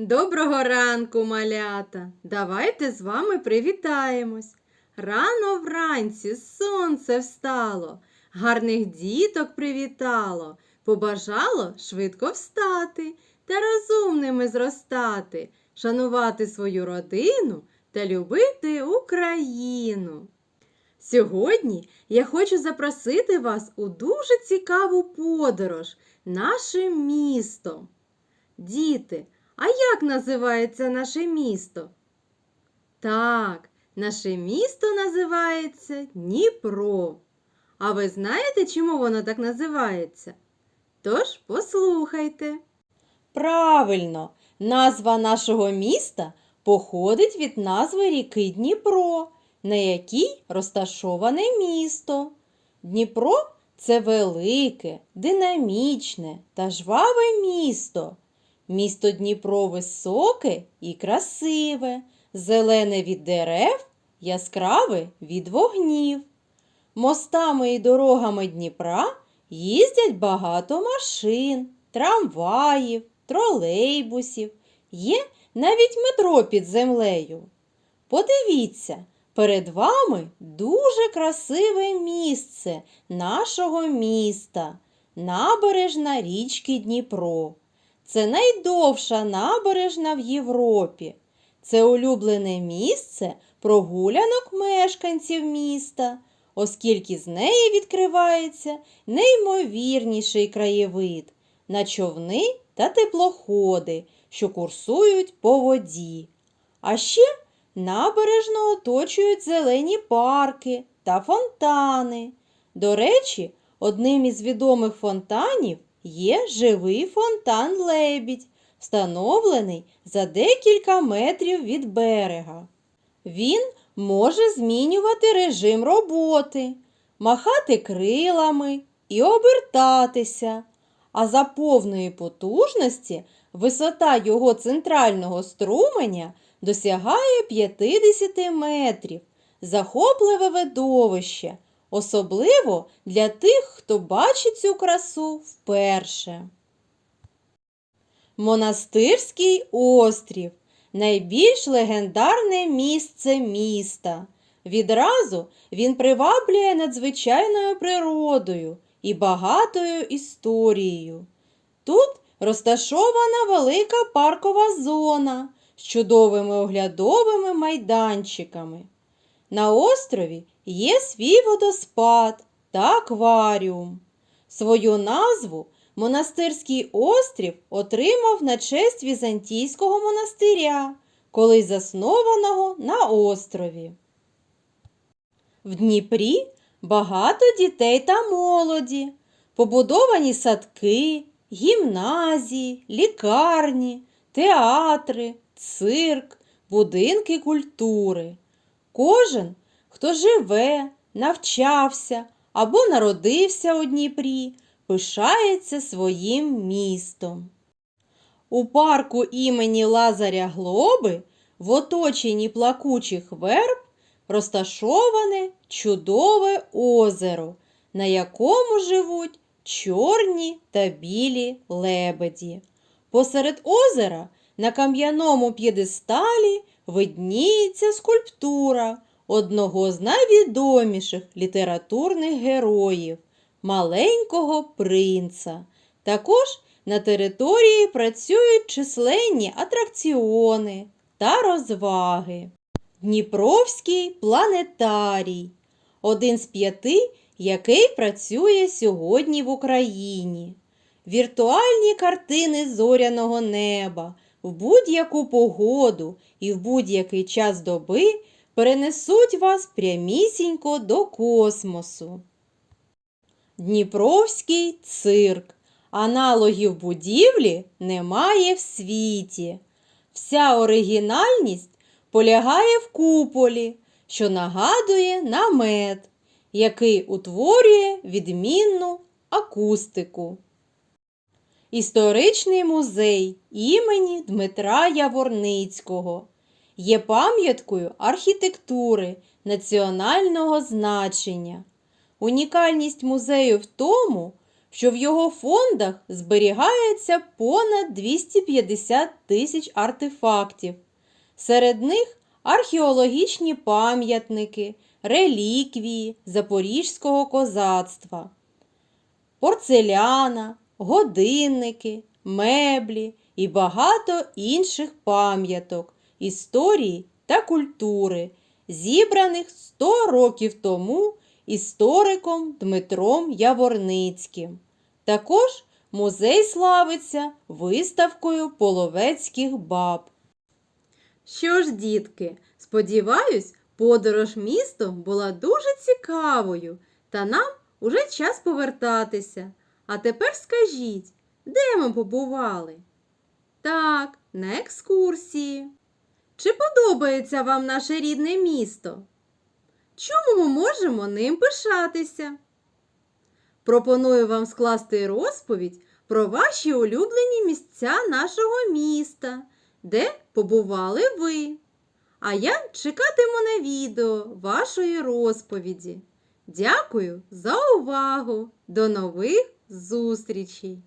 Доброго ранку, малята! Давайте з вами привітаємось. Рано вранці сонце встало, гарних діток привітало, побажало швидко встати та розумними зростати, шанувати свою родину та любити Україну. Сьогодні я хочу запросити вас у дуже цікаву подорож нашим містом. Діти, а як називається наше місто? Так, наше місто називається Дніпро. А ви знаєте, чому воно так називається? Тож послухайте. Правильно, назва нашого міста походить від назви ріки Дніпро, на якій розташоване місто. Дніпро це велике, динамічне та жваве місто. Місто Дніпро високе і красиве, зелене від дерев, яскраве від вогнів. Мостами і дорогами Дніпра їздять багато машин, трамваїв, тролейбусів. Є навіть метро під землею. Подивіться, перед вами дуже красиве місце нашого міста, набережна річки Дніпро. Це найдовша набережна в Європі. Це улюблене місце прогулянок мешканців міста, оскільки з неї відкривається неймовірніший краєвид на човни та теплоходи, що курсують по воді. А ще набережно оточують зелені парки та фонтани. До речі, одним із відомих фонтанів є живий фонтан Лебідь, встановлений за декілька метрів від берега. Він може змінювати режим роботи, махати крилами і обертатися, а за повної потужності висота його центрального струменя досягає 50 метрів. Захопливе видовище, особливо для тих, хто бачить цю красу вперше. Монастирський острів найбільш легендарне місце міста. Відразу він приваблює надзвичайною природою і багатою історією. Тут розташована велика паркова зона з чудовими оглядовими майданчиками. На острові є свій водоспад та акваріум. Свою назву монастирський острів отримав на честь візантійського монастиря, колись заснованого на острові. В Дніпрі багато дітей та молоді, побудовані садки, гімназії, лікарні, театри, цирк, будинки культури. Кожен, хто живе, навчався або народився у Дніпрі, пишається своїм містом. У парку імені Лазаря Глоби в оточенні плакучих верб розташоване чудове озеро, на якому живуть чорні та білі лебеді. Посеред озера на кам'яному п'єдесталі видніється скульптура одного з найвідоміших літературних героїв маленького принца. Також на території працюють численні атракціони та розваги. Дніпровський планетарій один з п'яти, який працює сьогодні в Україні. Віртуальні картини зоряного неба в будь-яку погоду і в будь-який час доби перенесуть вас прямісінько до космосу. Дніпровський цирк. Аналогів будівлі немає в світі. Вся оригінальність полягає в куполі, що нагадує намет, який утворює відмінну акустику. Історичний музей імені Дмитра Яворницького є пам'яткою архітектури національного значення. Унікальність музею в тому, що в його фондах зберігається понад 250 тисяч артефактів. Серед них археологічні пам'ятники, реліквії Запорізького козацтва, порцеляна, годинники, меблі і багато інших пам'яток, історії та культури, зібраних 100 років тому істориком Дмитром Яворницьким. Також музей славиться виставкою половецьких баб. Що ж, дітки, сподіваюсь, подорож містом була дуже цікавою, та нам уже час повертатися. А тепер скажіть, де ми побували? Так, на екскурсії. Чи подобається вам наше рідне місто? Чому ми можемо ним пишатися? Пропоную вам скласти розповідь про ваші улюблені місця нашого міста, де побували ви. А я чекатиму на відео вашої розповіді. Дякую за увагу! До нових зустрічей!